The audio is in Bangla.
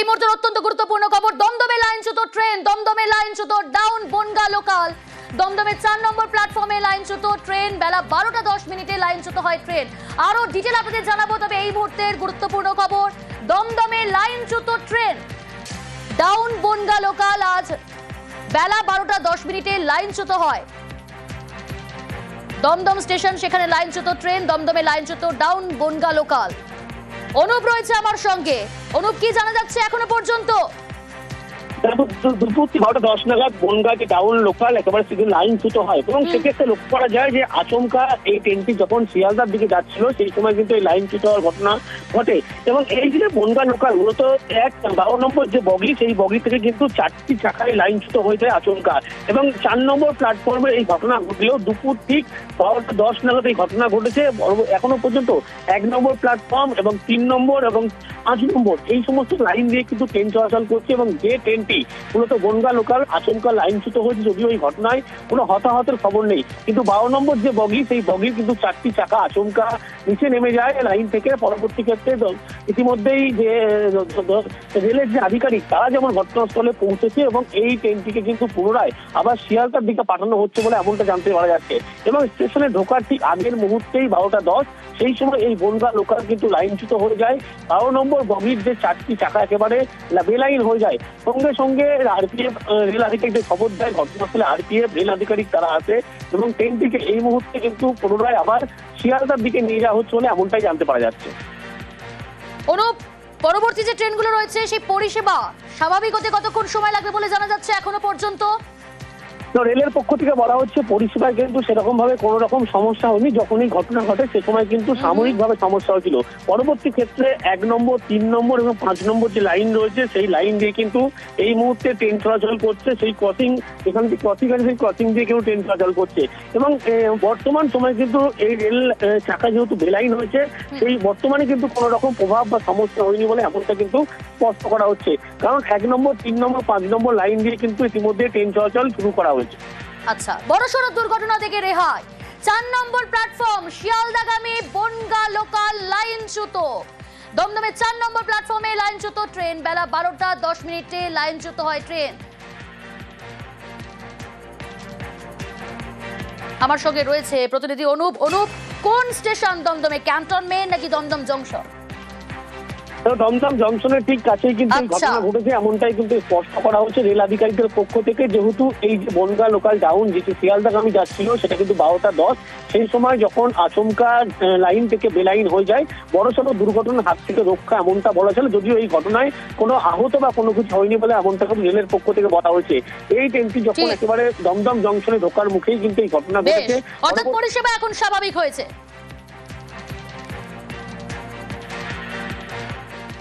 এই মুহূর্তের অত্যন্ত গুরুত্বপূর্ণ খবর, দমদমে লাইনচ্যুত ট্রেন, দমদমে লাইনচ্যুত ডাউন বনগা লোকাল দমদমে চার নম্বর প্ল্যাটফর্মে লাইনচ্যুত ট্রেন, বেলা বারোটা দশ মিনিটে লাইন লাইনচ্যুত হয় ট্রেন। আরও ডিটেল আপনাদের জানাব, তবে এই মুহূর্তের গুরুত্বপূর্ণ খবর, দমদমে লাইনচ্যুত ট্রেন ডাউন বনগা লোকাল আজ বেলা বারোটা দশ মিনিটে লাইনচ্যুত হয়। দমদম স্টেশন, সেখানে লাইনচ্যুত ট্রেন, দমদমে লাইনচ্যুত ডাউন বনগা লোকাল অনুপ রয়েছে আমার সঙ্গে। অনুপ কি জানা যাচ্ছে এখনও পর্যন্ত? তারপর দুপুর বারোটা দশ নাগাদ বনগাঁকে ডাউন লোকাল একেবারে সেদিন লাইন ছুট হয়। এবং সেক্ষেত্রে লক্ষ্য করা যায় যে আচমকা এই ট্রেনটি যখন শিয়ালদার দিকে যাচ্ছিল সেই সময় কিন্তু এই লাইন ছুট হওয়ার ঘটনা ঘটে। এবং এই যে বনগা লোকাল মূলত এক বারো নম্বর যে বগি সেই বগি থেকে কিন্তু চারটি চাকায় লাইন ছুট হয়ে যায় আচমকা। এবং চার নম্বর প্ল্যাটফর্মে এই ঘটনা ঘটলেও দুপুর ঠিক বারোটা দশ নাগাদ এই ঘটনা ঘটেছে এখনও পর্যন্ত এক নম্বর প্ল্যাটফর্ম এবং তিন নম্বর এবং পাঁচ নম্বর। এই সমস্ত লাইন দিয়ে কিন্তু ট্রেন চলাচল করছে এবং যে ট্রেনটি মূলত বনগা লোকাল, আচমকা লাইনচ্যুত হয়েছে যদিও এই ঘটনায় কোনো হতাহতের খবর নেই। কিন্তু বারো নম্বর যে বগি, সেই বগির কিন্তু চারটি চাকা আচমকা নিচে নেমে যায় লাইন থেকে। পরবর্তী ক্ষেত্রে ইতিমধ্যেই যে রেলের যে আধিকারিক, তারা যেমন ঘটনাস্থলে পৌঁছেছে এবং এই ট্রেনটিকে কিন্তু পুনরায় আবার শিয়ালদার দিকে পাঠানো হচ্ছে বলে এমনটা জানতে পারা যাচ্ছে। এবং স্টেশনে ঢোকার ঠিক আগের মুহূর্তেই বারোটা দশ, সেই সময় এই বনগা লোকাল কিন্তু লাইনচ্যুত হয়ে যায়। বারো নম্বর বগির যে চারটি চাকা একেবারে বেলাইন হয়ে যায়। সঙ্গে সঙ্গে আরপিএফ রেল আধিকারিকদের খবর দেয়, ঘটনাস্থলে আরপিএফ রেল আধিকারিক তারা আছে এবং ট্রেনটিকে এই মুহূর্তে কিন্তু পুনরায় আবার শিয়ালদার দিকে নিয়ে যাওয়া হচ্ছে বলে এমনটাই জানতে পারা যাচ্ছে। অনুপ, পরবর্তী যে ট্রেনগুলো রয়েছে, সেই পরিষেবা স্বাভাবিক হতে কতক্ষণ সময় লাগবে বলে জানা যাচ্ছে এখনও পর্যন্ত? রেলের পক্ষ থেকে বলা হচ্ছে পরিষেবায় কিন্তু সেরকম ভাবে কোনো রকম সমস্যা হয়নি। যখনই ঘটনা ঘটে, সে সময় কিন্তু সাময়িকভাবে সমস্যা হয়েছিল। পরবর্তী ক্ষেত্রে এক নম্বর, তিন নম্বর এবং পাঁচ নম্বর যে লাইন রয়েছে, সেই লাইন দিয়ে কিন্তু এই মুহূর্তে ট্রেন চলাচল করছে। সেই ক্রসিং এখান থেকে ক্রসিং আছে, সেই ক্রসিং দিয়ে কিন্তু ট্রেন চলাচল করছে। এবং বর্তমান সময় কিন্তু এই রেল চাকা যেহেতু বেলাইন হয়েছে, সেই বর্তমানে কিন্তু কোনো রকম প্রভাব বা সমস্যা হয়নি বলে এমনটা কিন্তু স্পষ্ট করা হচ্ছে। কারণ এক নম্বর, তিন নম্বর, পাঁচ নম্বর লাইন দিয়ে কিন্তু ইতিমধ্যে ট্রেন চলাচল শুরু করা হয়েছে। আচ্ছা বড়সড় দুর্ঘটনা থেকে রেহাই। চার নম্বর প্ল্যাটফর্ম, শিয়ালদাগামী বনগা লোকাল লাইনচ্যুত দমদমে চার নম্বর প্ল্যাটফর্মে লাইনচ্যুত ট্রেন বেলা বারোটা দশ মিনিটে লাইনচ্যুত হয় ট্রেন। আমার সঙ্গে রয়েছে প্রতিনিধি অনুপ। অনুপ, কোন স্টেশন দমদমে ক্যান্টনমেন্ট নাকি দমদম জংশন? দমদম জংশনের ঠিক কাছেই কিন্তু আচ্ছা। ঘটনা ঘটেছে এমনটাই কিন্তু স্পষ্ট করা হচ্ছে রেল আধিকারিকদের পক্ষ থেকে। যেহেতু এই যে বনগা লোকাল ডাউন যেটি শিয়ালদাগামী যাচ্ছিল সেটা কিন্তু বারোটা দশ সেই সময় যখন আচমকা লাইন থেকে বেলাইন হয়ে যায় বড় সড়ো দুর্ঘটনার হাত থেকে রক্ষা এমনটা বলা ছিল যদিও এই ঘটনায় কোনো আহত বা কোনো কিছু হয়নি বলে এমনটা কিন্তু রেলের পক্ষ থেকে বলা হয়েছে। এই ট্রেনটি যখন একেবারে দমদম জংশনে ঢোকার মুখেই কিন্তু এই ঘটনা ঘটেছে। অর্থাৎ পরিষেবা এখন স্বাভাবিক হয়েছে।